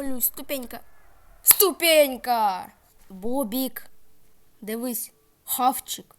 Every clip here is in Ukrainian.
молюсь, ступенька. Ступенька! Бобік. Дивись, хавчик.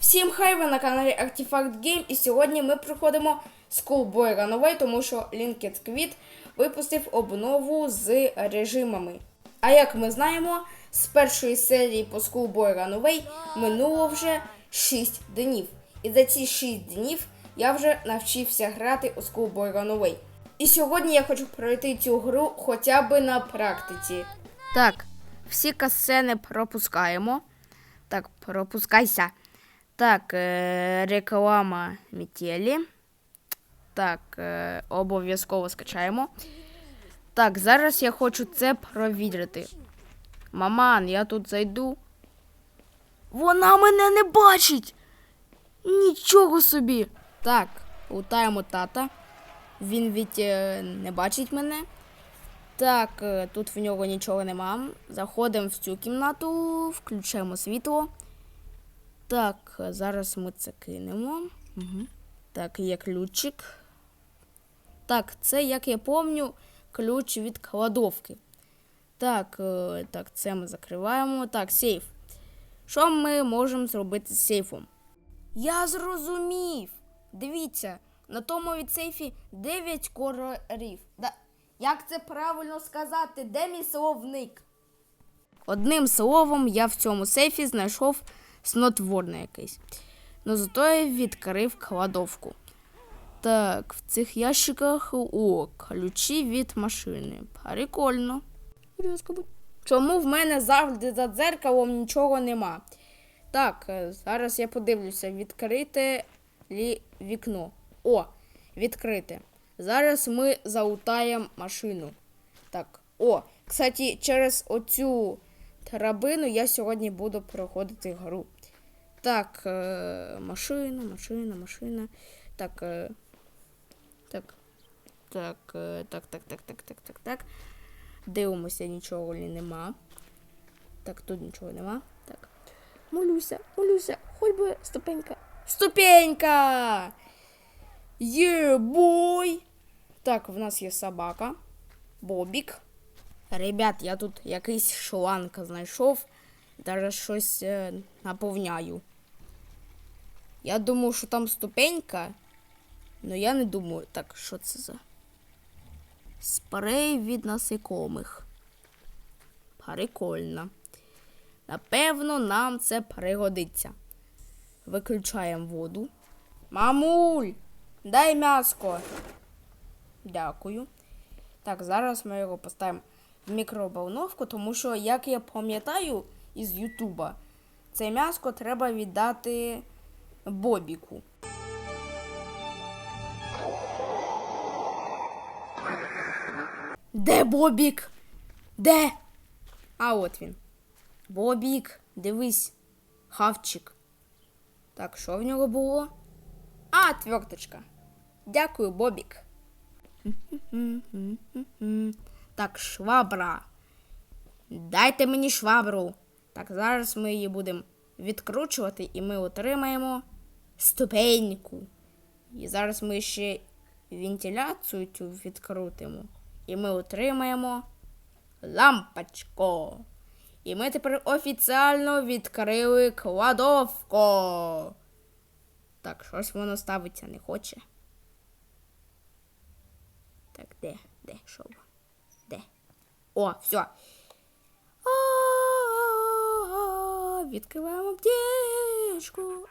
Всім хай ви на каналі Artifact Game і сьогодні ми проходимо Schoolboy Runaway, тому що Linked Quit випустив обнову з режимами. А як ми знаємо, з першої серії по Schoolboy Runaway минуло вже 6 днів. І за ці 6 днів я вже навчився грати у Schoolboy Runaway. І сьогодні я хочу пройти цю гру хоча б на практиці. Так, всі касцени пропускаємо. Так, пропускайся. Так, е, реклама метелі. Так, е, обов'язково скачаємо. Так, зараз я хочу це провірити. Маман, я тут зайду. Вона мене не бачить. Нічого собі. Так, лутаємо тата. Він від е, не бачить мене. Так, е, тут в нього нічого нема. Заходимо в цю кімнату, включаємо світло. Так, зараз ми це кинемо. Угу. Так, є ключик. Так, це, як я пам'ятаю, ключ від кладовки. Так, е, так, це ми закриваємо. Так, сейф. Що ми можемо зробити з сейфом? Я зрозумів. Дивіться, на тому від сейфі 9 кольорів. Да. Як це правильно сказати? Де мій словник? Одним словом, я в цьому сейфі знайшов снотворне якесь. Ну зато я відкрив кладовку. Так, в цих ящиках о, ключі від машини. Прикольно. Чому в мене завжди за дзеркалом нічого нема? Так, е, зараз я подивлюся, відкрите лі вікно. О, відкрите. Зараз ми залутаємо машину. Так, о, кстати, через оцю драбину я сьогодні буду проходити гру. Так, е, машина, машина, машина. Так, е, так, так, е, так, так, так, так, так, так, так. Дивимося, нічого нема. Так, тут нічого нема. Так. Молюся, молюся, хоч би ступенька. Ступенька! Бой! Так, в нас є собака. Бобік. Ребят, я тут якийсь шланг знайшов. Зараз щось е, наповняю. Я думаю, що там ступенька. Але я не думаю. Так, що це за? Спрей від насекомих. Прикольно. Напевно, нам це пригодиться. Виключаємо воду. Мамуль! Дай м'яско. Дякую. Так, зараз ми його поставимо в мікроволновку, тому що, як я пам'ятаю із Ютуба, це м'яско треба віддати Бобіку. Де Бобік? Де? А от він. Бобік, дивись, хавчик. Так, що в нього було? А, тверточка. Дякую, Бобік. Так, швабра. Дайте мені швабру. Так, зараз ми її будемо відкручувати і ми отримаємо ступеньку. І зараз ми ще вентиляцію цю відкрутимо. І ми отримаємо лампочку. І ми тепер офіціально відкрили кладовку. Так, щось воно ставиться не хоче. Так, де? Де? Що? Де? О, все. Відкриваємо аптечку.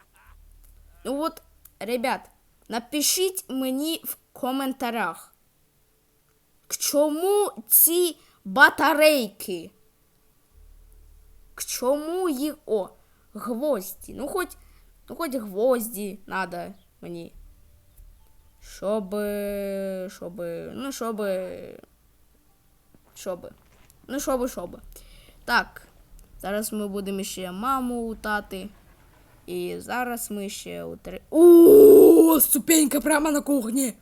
Ну от, ребят, напишіть мені в коментарях. К чому ці батарейки? К чому їх. О, гвозді. Ну хоч. Ну хоч гвозді надо мені. Щоб. Щоб. Ну, щоб. Щоб. Ну, щоб, щоб. Так. Зараз ми будемо ще маму лутати. І зараз ми ще утри. О, ступенька прямо на кухні.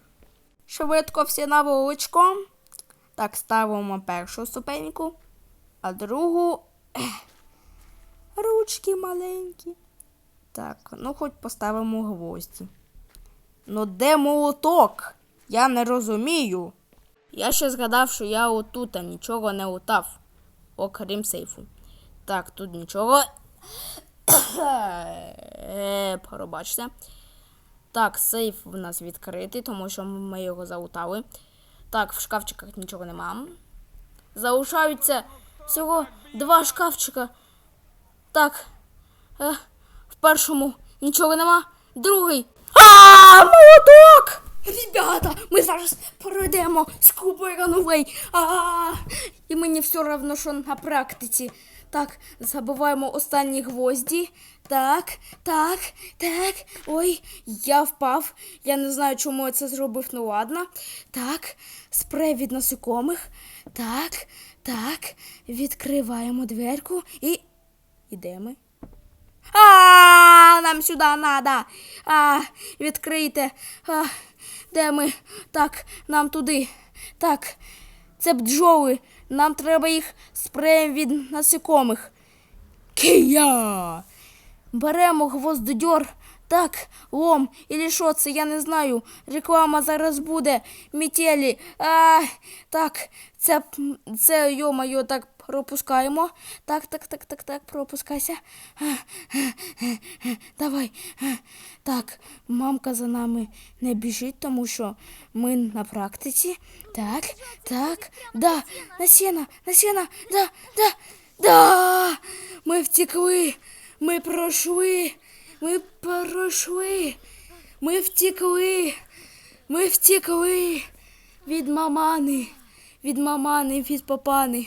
Швидко всі на вуличку. Так, ставимо першу ступеньку, а другу. ех, ручки маленькі. Так, ну хоч поставимо гвозді. Ну де молоток? Я не розумію. Я ще згадав, що я отут а нічого не лутав, окрім сейфу. Так, тут нічого. Е, Пробачте. Так, сейф в нас відкритий, тому що ми його залутали. Так, в шкафчиках нічого нема. Залишаються всього два шкафчика. Так. Е, в першому нічого нема. Другий. А, молоток! Ребята, ми зараз пройдемо з кубою Ранувей. І мені все одно, що на практиці. Так, забуваємо останні гвозді. Так, так, так. Ой, я впав. Я не знаю, чому я це зробив, ну ладно. Так, спрей від насекомих. Так, так. Відкриваємо дверку і. Ідемо. А, нам сюди надо. А, відкрийте. А, де ми? Так, нам туди. Так, це бджоли. Нам треба їх спреєм від насекомих. Кия! Беремо гвоздодьор. Так, лом, і що це, я не знаю. Реклама зараз буде. Метелі. А, так, це, це йо-моє, так пропускаємо. Так, так, так, так, так, пропускайся. Давай. Так, мамка за нами не біжить, тому що ми на практиці. Так, так, да, на сіна, на сіна, да, да, да. Ми втекли, ми пройшли, ми пройшли, ми втекли, ми втекли від мамани, від мамани, від папани.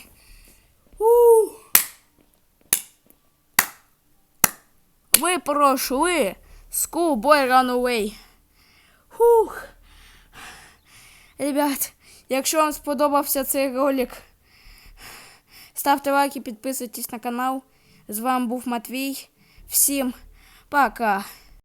Ми пройшли Schoolboy Runaway. Фух. Ребят, якщо вам сподобався цей ролик, ставте лайки, підписуйтесь на канал. З вами був Матвій. Всім пока.